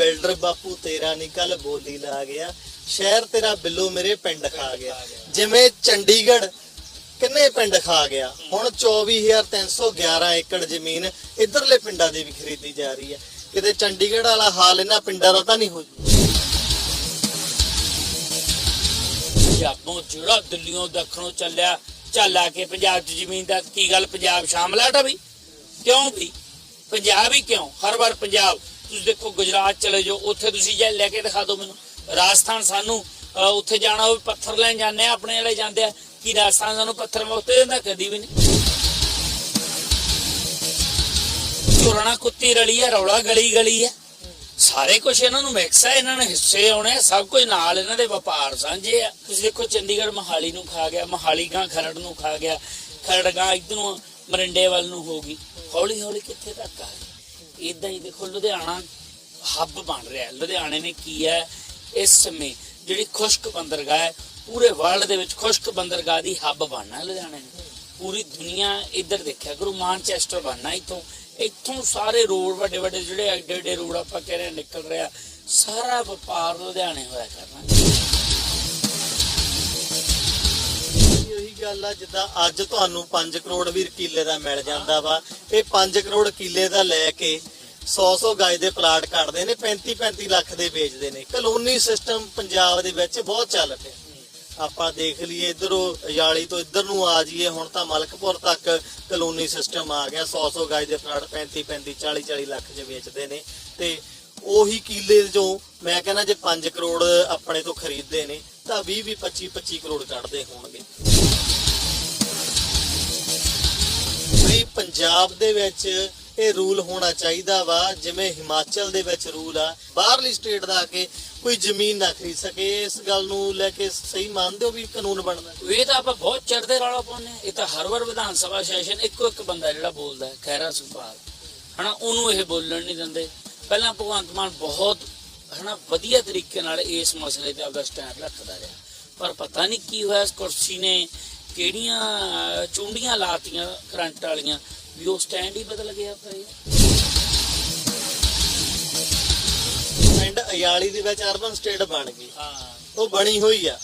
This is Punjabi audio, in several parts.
ਬਿਲਡਰ ਬਾਪੂ ਤੇਰਾ ਨਹੀਂ ਕੱਲ ਬੋਲੀ ਲਾ ਗਿਆ। ਸ਼ਹਿਰ ਤੇਰਾ ਬਿੱਲੋ ਮੇਰੇ ਪਿੰਡ ਖਾ ਗਿਆ। ਜਿਵੇਂ ਚੰਡੀਗੜ੍ਹ ਕਿੰਨੇ ਪਿੰਡ ਖਾ ਗਿਆ। ਹੁਣ 24311 ਏਕੜ ਜ਼ਮੀਨ ਇਧਰਲੇ ਪਿੰਡਾਂ ਦੀ ਵੀ ਖਰੀਦੀ ਜਾ ਰਹੀ ਹੈ। ਕਿਤੇ ਚੰਡੀਗੜ੍ਹ ਵਾਲਾ ਹਾਲ ਇਹਨਾਂ ਪਿੰਡਾਂ ਦਾ ਤਾਂ ਨਹੀਂ ਹੋ ਪੰਜਾਬੋਂ ਜਿਹੜਾ ਦਿੱਲੀੋਂ ਦੱਖਣੋਂ ਚੱਲਿਆ ਚੱਲ ਆ ਕੇ ਪੰਜਾਬ 'ਚ ਜ਼ਮੀਨ ਦਾ ਕੀ ਗੱਲ? ਪੰਜਾਬ ਸ਼ਾਮਲ ਆ ਵੀ? ਕਿਉਂ ਵੀ? ਪੰਜਾਬ ਹੀ ਕਿਉਂ? ਹਰ ਵਾਰ ਪੰਜਾਬ ਤੁਸੀਂ ਦੇਖੋ ਗੁਜਰਾਤ ਚਲੇ ਜਾਓ, ਉੱਥੇ ਤੁਸੀਂ ਜੇ ਲੈ ਕੇ ਦਿਖਾ ਦਿਓ ਮੈਨੂੰ। ਰਾਜਸਥਾਨ ਸਾਨੂੰ ਉੱਥੇ ਜਾਣਾ ਹੋਵੇ, ਪੱਥਰ ਲੈਣ ਜਾਂਦੇ ਆ ਆਪਣੇ ਵਾਲੇ ਜਾਂਦੇ ਆ ਕੀ ਰਾਜਸਥਾਨ ਸਾਨੂੰ ਪੱਥਰ ਮੁਕਤ ਦਿੰਦਾ, ਕਦੀ ਵੀ ਨਹੀਂ। ਚੋਰਣਾ ਕੁੱਤੀ ਰਲੀ ਹੈ ਰੌਲਾ ਗਲੀ ਗਲੀ ਹੈ ਸਾਰੇ ਕੁਝ ਇਹਨਾਂ ਨੂੰ ਮਿਕਸ ਆ, ਇਹਨਾਂ ਨੇ ਹਿੱਸੇ ਆਉਣੇ ਸਭ ਕੁਝ ਨਾਲ ਇਹਨਾਂ ਦੇ ਵਪਾਰ ਸਾਂਝੇ ਆ। ਤੁਸੀਂ ਦੇਖੋ ਚੰਡੀਗੜ੍ਹ ਮਹਾਲੀ ਨੂੰ ਖਾ ਗਿਆ, ਮਹਾਲੀ ਗਾਂ ਖਰੜ ਨੂੰ ਖਾ ਗਿਆ। ਖਰੜ ਗਾਂ ਇਧਰੋਂ ਮਰਿੰਡੇ ਵੱਲ ਨੂੰ ਹੋ ਗਈ। ਹੌਲੀ ਹੌਲੀ ਕਿੱਥੇ ਤੱਕ ਆ ਗਈ? ਇਦਾਂ ਹੀ ਦੇਖੋ, ਲੁਧਿਆਣਾ ਹੱਬ ਬਣ ਰਿਹਾ ਹੈ। ਲੁਧਿਆਣੇ ਨੇ ਕੀ ਹੈ? ਇਸ ਸਮੇਂ ਜਿਹੜੀ ਖੁਸ਼ਕ ਬੰਦਰਗਾਹ ਹੈ, ਪੂਰੇ ਵਰਲਡ ਦੇ ਵਿੱਚ ਖੁਸ਼ਕ ਬੰਦਰਗਾਹ ਦੀ ਹੱਬ ਬਣਨਾ ਲੁਧਿਆਣੇ ਨੇ। ਪੂਰੀ ਦੁਨੀਆ ਇੱਧਰ ਦੇਖਿਆ ਕਰੋ ਮਾਨਚੈਸਟਰ ਬਣਨਾ ਇੱਥੋਂ। ਇੱਥੋਂ ਸਾਰੇ ਰੋਡ ਵੱਡੇ ਵੱਡੇ ਜਿਹੜੇ ਐਡੇ ਐਡੇ ਰੋਡ ਆਪਾਂ ਕਹਿ ਰਹੇ ਨਿਕਲ ਰਿਹਾ ਸਾਰਾ ਵਪਾਰ ਲੁਧਿਆਣੇ ਹੋਇਆ ਕਰਨਾ ਉਹੀ ਗੱਲ ਆ, ਜਿੱਦਾਂ ਅੱਜ ਤੁਹਾਨੂੰ 5 ਕਰੋੜ ਵੀ ਕਿੱਲੇ ਦਾ ਮਿਲ ਜਾਂਦਾ ਵਾ। ਇਹ 5 ਕਰੋੜ ਕਿੱਲੇ ਦਾ ਲੈ ਕੇ 100-100 ਗਾਇ ਦੇ ਪਲਾਟ ਕੱਢਦੇ ਨੇ 35-35 ਲੱਖ ਦੇ ਵੇਚਦੇ ਨੇ। ਕਲੋਨੀ ਸਿਸਟਮ ਪੰਜਾਬ ਦੇ ਵਿੱਚ ਬਹੁਤ ਚੱਲ ਪਿਆ। ਆਪਾਂ ਦੇਖ ਲਈਏ, ਇਧਰੋਂ ਅਜਾਲੀ ਤੋਂ ਇੱਧਰ ਨੂੰ ਆ ਜਾਈਏ, ਹੁਣ ਤਾਂ ਮਲਕਪੁਰ ਤੱਕ ਕਲੋਨੀ ਸਿਸਟਮ ਆ ਗਿਆ। 100-100 ਗਾਇ ਦੇ ਪਲਾਟ 35-35 40-40 ਲੱਖ 'ਚ ਵੇਚਦੇ ਨੇ। ਤੇ ਉਹੀ ਕਿੱਲੇ ਜੋ ਮੈਂ ਕਹਿੰਦਾ ਜੇ 5 ਕਰੋੜ ਆਪਣੇ ਤੋਂ ਖਰੀਦਦੇ ਨੇ, ਤਾਂ 20 20 25 25 ਕਰੋੜ ਕੱਢਦੇ ਹੋਣਗੇ। ਵੀ ਪੰਜਾਬ ਦੇ ਵਿੱਚ ਇਹ ਰੂਲ ਹੋਣਾ ਚਾਹੀਦਾ ਵਾ, ਜਿਵੇਂ ਹਿਮਾਚਲ ਦੇ ਵਿੱਚ ਰੂਲ ਆ, ਬਾਹਰਲੀ ਸਟੇਟ ਦਾ ਆ ਕੇ ਕੋਈ ਜ਼ਮੀਨ ਨਾ ਖਰੀਦ ਸਕੇ। ਇਸ ਗੱਲ ਨੂੰ ਲੈ ਕੇ ਸਹੀ ਮੰਨਦੇ ਹੋ ਵੀ ਕਾਨੂੰਨ ਬਣਦਾ? ਇਹ ਤਾਂ ਆਪਾਂ ਬਹੁਤ ਚੜਦੇ ਰੌਲਾ ਪਾਉਂਦੇ ਇਹ ਤਾਂ ਹਰ ਵਾਰ ਵਿਧਾਨ ਸਭਾ ਸੈਸ਼ਨ ਇੱਕੋ ਇੱਕ ਬੰਦਾ ਜਿਹੜਾ ਬੋਲਦਾ ਖੈਰਾ ਸੁਪਾਲ ਹਨਾ, ਉਹਨੂੰ ਇਹ ਬੋਲਣ ਨਹੀਂ ਦਿੰਦੇ। ਪਹਿਲਾਂ ਭਗਵੰਤ ਮਾਨ ਬਹੁਤ, ਹਨਾ, ਵਧੀਆ ਤਰੀਕੇ ਨਾਲ ਇਸ ਮਸਲੇ ਤੇ ਆਪਦਾ ਸਟੈਂਡ ਰੱਖਦਾ ਰਿਹਾ। ਪਰ ਪਤਾ ਨਹੀਂ ਕੀ ਹੋਇਆ ਇਸ ਕੁਰਸੀ ਨੇ ਕਿਹੜੀਆਂ ਚੁੰਡੀਆਂ ਲਾਤੀਆਂ ਕਰੰਟ ਵਾਲੀਆਂ। ਵੀ ਉਹ ਸਟੈਂਡ ਹੀ ਬਦਲ ਗਿਆ ਭਾਈ ਪਿੰਡ ਅਯਾਲੀ ਦੇ ਵਿੱਚ ਅਰਬਨ ਸਟੇਟ ਬਣ ਗਈ। ਹਾਂ। ਉਹ ਬਣੀ ਹੋਈ ਆ।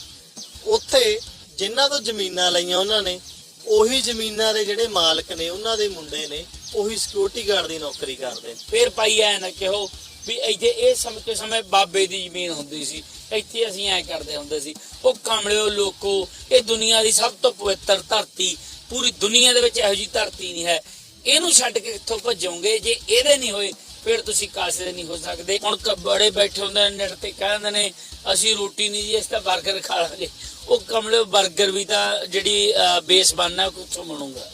ਉੱਥੇ ਜਿਨ੍ਹਾਂ ਤੋਂ ਜ਼ਮੀਨਾਂ ਲਈਆਂ ਉਹਨਾਂ ਨੇ ਉਹੀ ਜ਼ਮੀਨਾਂ ਦੇ ਜਿਹੜੇ ਮਾਲਕ ਨੇ ਉਹਨਾਂ ਦੇ ਮੁੰਡੇ ਨੇ ਉਹੀ ਸਿਕਿਉਰਿਟੀ ਗਾਰਡ ਦੀ ਨੌਕਰੀ ਕਰਦੇ ਨੇ। ਫਿਰ ਭਾਈ ਐ ਨਾ ਕਿਹੋ ਵੀ ਇੱਥੇ ਇਹ ਸਮੇਂ ਕੇ ਸਮੇਂ ਬਾਬੇ ਦੀ ਜ਼ਮੀਨ ਹੁੰਦੀ ਸੀ ਇੱਥੇ ਅਸੀਂ ਐ ਕਰਦੇ ਹੁੰਦੇ ਸੀ ਉਹ ਕਮਲਿਓ ਲੋਕੋ ਇਹ ਦੁਨੀਆ ਦੀ ਸਭ ਤੋਂ ਪਵਿੱਤਰ ਧਰਤੀ ਪੂਰੀ ਦੁਨੀਆ ਦੇ ਵਿੱਚ ਇਹੋ ਜੀ ਧਰਤੀ ਨਹੀਂ ਹੈ। ਇਹਨੂੰ ਛੱਡ ਕੇ ਕਿੱਥੋਂ ਭੱਜੋਗੇ? ਜੇ ਇਹਦੇ ਨਹੀਂ ਹੋਏ, ਫਿਰ ਤੁਸੀਂ ਕਾਸੇ ਦੇ ਨਹੀਂ ਹੋ ਸਕਦੇ। ਹੁਣ ਬੜੇ ਬੈਠੇ ਹੁੰਦੇ ਨੇ ਨੈਟ ਤੇ ਕਹਿੰਦੇ ਨੇ, ਅਸੀਂ ਰੋਟੀ ਨਹੀਂ ਜੀ ਇਸ ਤਾਂ 버ਗਰ ਖਾ ਲਾਂਗੇ। ਉਹ ਕਮਲਿਓ 버ਗਰ ਵੀ ਤਾਂ ਜਿਹੜੀ ਬੇਸ ਬਣਨਾ ਕਿੱਥੋਂ ਬਣੂਗਾ?